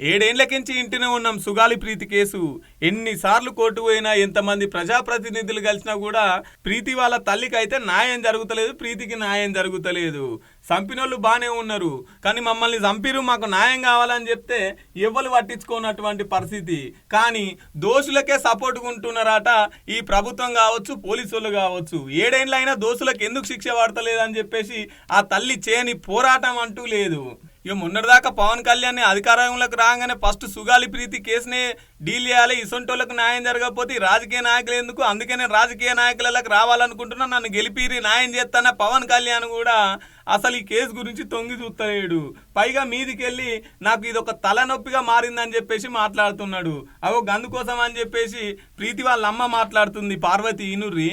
ఏడేండ్లకించి ఇంటినే ఉన్నాం సుగాలి ప్రీతి కేసు. ఎన్నిసార్లు కోర్టు పోయినా ఎంతమంది ప్రజాప్రతినిధులు కలిసినా కూడా ప్రీతి వాళ్ళ తల్లికి అయితే న్యాయం జరుగుతలేదు ప్రీతికి న్యాయం జరుగుతలేదు. చంపినోళ్ళు బాగానే ఉన్నారు కానీ మమ్మల్ని చంపిరు మాకు న్యాయం కావాలని చెప్తే ఎవ్వరు పట్టించుకోనటువంటి పరిస్థితి. కానీ దోషులకే సపోర్ట్గా ఉంటున్నారట ఈ ప్రభుత్వం కావచ్చు పోలీసులు కావచ్చు. ఏడేండ్లైనా దోషులకు ఎందుకు శిక్ష పడతలేదని చెప్పేసి ఆ తల్లి చేయని పోరాటం అంటూ లేదు. ఇక మొన్నటిదాకా పవన్ కళ్యాణ్ అధికారంలోకి రాగానే ఫస్ట్ సుగాలి ప్రీతి కేసునే డీల్ చేయాలి ఇసొంటోళ్ళకు న్యాయం జరగకపోతే రాజకీయ నాయకులు ఎందుకు? అందుకే నేను రాజకీయ నాయకులకు రావాలనుకుంటున్నా నన్ను గెలిపిరి న్యాయం చేస్తాన? పవన్ కళ్యాణ్ కూడా అసలు ఈ కేసు గురించి తొంగి చూస్తలేడు. పైగా మీదికెళ్ళి నాకు ఇది ఒక తలనొప్పిగా మారిందని చెప్పేసి మాట్లాడుతున్నాడు. అవో గందుకోసం అని చెప్పేసి ప్రీతి వాళ్ళ అమ్మ మాట్లాడుతుంది పార్వతి ఇనుర్రి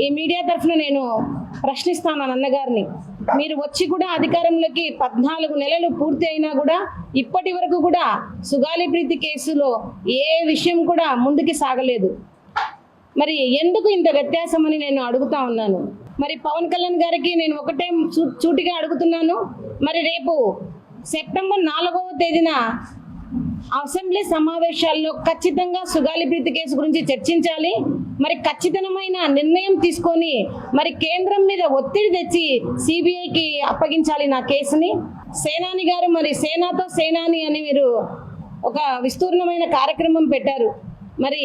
ఈ మీడియా తరఫున నేను ప్రశ్నిస్తాను అన్నగారిని మీరు వచ్చి కూడా అధికారంలోకి పద్నాలుగు నెలలు పూర్తి అయినా కూడా ఇప్పటి వరకు కూడా సుగాలి ప్రీతి కేసులో ఏ విషయం కూడా ముందుకి సాగలేదు. మరి ఎందుకు ఇంత వ్యత్యాసం అని నేను అడుగుతా ఉన్నాను. మరి పవన్ కళ్యాణ్ గారికి నేను ఒకటే చూ- అడుగుతున్నాను. మరి రేపు సెప్టెంబర్ నాలుగవ తేదీన అసెంబ్లీ సమావేశాల్లో ఖచ్చితంగా సుగాలి ప్రీతి కేసు గురించి చర్చించాలి. మరి ఖచ్చితమైన నిర్ణయం తీసుకొని మరి కేంద్రం మీద ఒత్తిడి తెచ్చి సిబిఐకి అప్పగించాలి నా కేసుని. సేనాని గారు మరి సేనాతో సేనాని అని మీరు ఒక విస్తూర్ణమైన కార్యక్రమం పెట్టారు. మరి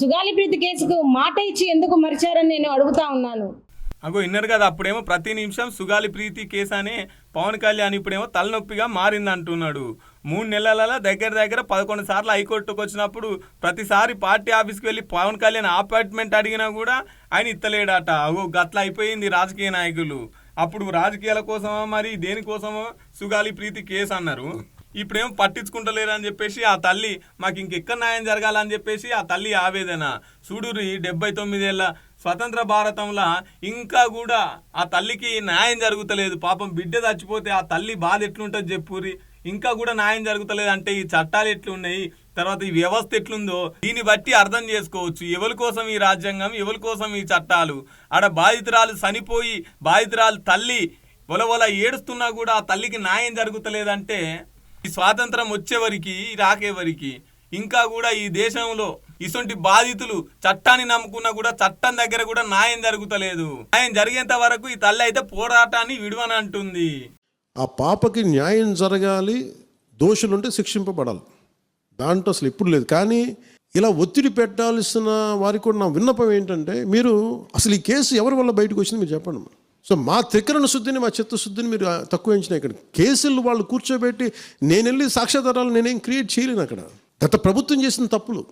సుగాలి ప్రీతి కేసుకు మాట ఇచ్చి ఎందుకు మరిచారని నేను అడుగుతా ఉన్నాను. అగో విన్నారు కదా అప్పుడేమో ప్రతి నిమిషం సుగాలి ప్రీతి కేసు అనే పవన్ కళ్యాణ్ ఇప్పుడేమో తలనొప్పిగా మారింది అంటున్నాడు మూడు నెలలలో దగ్గర దగ్గర పదకొండు సార్లు హైకోర్టుకు వచ్చినప్పుడు ప్రతిసారి పార్టీ ఆఫీస్కి వెళ్ళి పవన్ కళ్యాణ్ అపాయింట్మెంట్ అడిగినా కూడా ఆయన ఇత్తలేడట. అగో గట్ల అయిపోయింది రాజకీయ నాయకులు. అప్పుడు రాజకీయాల కోసమో మరి దేనికోసమో సుగాలి ప్రీతి కేసు అన్నారు? ఇప్పుడేం పట్టించుకుంటలేరు అని చెప్పేసి ఆ తల్లి మాకు ఇంకెక్కడ న్యాయం జరగాలని చెప్పేసి ఆ తల్లి ఆవేదన. చూడురి డెబ్బై తొమ్మిదేళ్ళ స్వతంత్ర భారతంలో ఇంకా కూడా ఆ తల్లికి న్యాయం జరుగుతలేదు. పాపం బిడ్డ చచ్చిపోతే ఆ తల్లి బాధ ఎట్లుంటుంది చెప్పురి ఇంకా కూడా న్యాయం జరుగుతలేదు అంటే ఈ చట్టాలు ఎట్లున్నాయి? తర్వాత ఈ వ్యవస్థ ఎట్లుందో? దీన్ని బట్టి అర్థం చేసుకోవచ్చు. ఎవరి కోసం ఈ రాజ్యాంగం? ఎవరి కోసం ఈ చట్టాలు? ఆడ బాధితురాలు చనిపోయి బాధితురాలు తల్లి ఒలవల ఏడుస్తున్నా కూడా ఆ తల్లికి న్యాయం జరుగుతలేదంటే ఈ స్వాతంత్రం వచ్చేవరికి రాకేవరికి ఇంకా కూడా ఈ దేశంలో ఇటువంటి బాధితులు చట్టాన్ని నమ్ముకున్నా కూడా చట్టం దగ్గర కూడా న్యాయం జరుగుతలేదు. న్యాయం జరిగేంత వరకు ఈ తల్లి అయితే పోరాటాన్ని విడువనంటుంది. ఆ పాపకి న్యాయం జరగాలి దోషులుంటే శిక్షింపబడాలి. దాంట్లో అసలు ఎప్పుడు లేదు. కానీ ఇలా ఒత్తిడి పెట్టాల్సిన వారికి కూడా నా విన్నపం ఏంటంటే మీరు అసలు ఈ కేసు ఎవరి వల్ల బయటకు వచ్చింది మీరు చెప్పండి సో మా త్రికరణ శుద్ధిని మా చిత్తశుద్ధిని మీరు తక్కువ ఎంచిన ఇక్కడ కేసులు వాళ్ళు కూర్చోబెట్టి నేను వెళ్ళి సాక్ష్యాధారాలు నేనేం క్రియేట్ చేయలేను అక్కడ. గత ప్రభుత్వం చేసిన తప్పులు.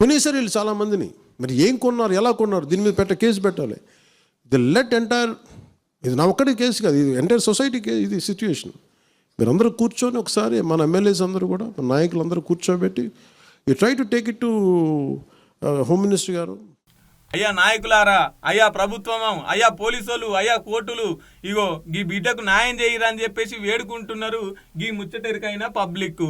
కొనేసారి వీళ్ళు చాలామందిని. మరి ఏం కొన్నారు ఎలా కొన్నారు దీని మీద పెట్ట కేసు పెట్టాలి. ది లెట్ ఎంటైర్ ఇది నా ఒక్కడి కేసు కాదు ఇది ఎంటైర్ సొసైటీ కే ఇది సిచ్యువేషన్ మీరందరూ కూర్చొని ఒకసారి మన ఎమ్మెల్యేస్ అందరూ కూడా మన నాయకులందరూ కూర్చోబెట్టి you try to take it to home minister గారు అయ్యా నాయకులారా అయ్యా ప్రభుత్వం అయ్యా పోలీసులు అయ్యా కోర్టులు ఇగో గీ బిడ్డకు న్యాయం చేయరని చెప్పేసి వేడుకుంటున్నారు గీ ముచ్చటెరికైన పబ్లిక్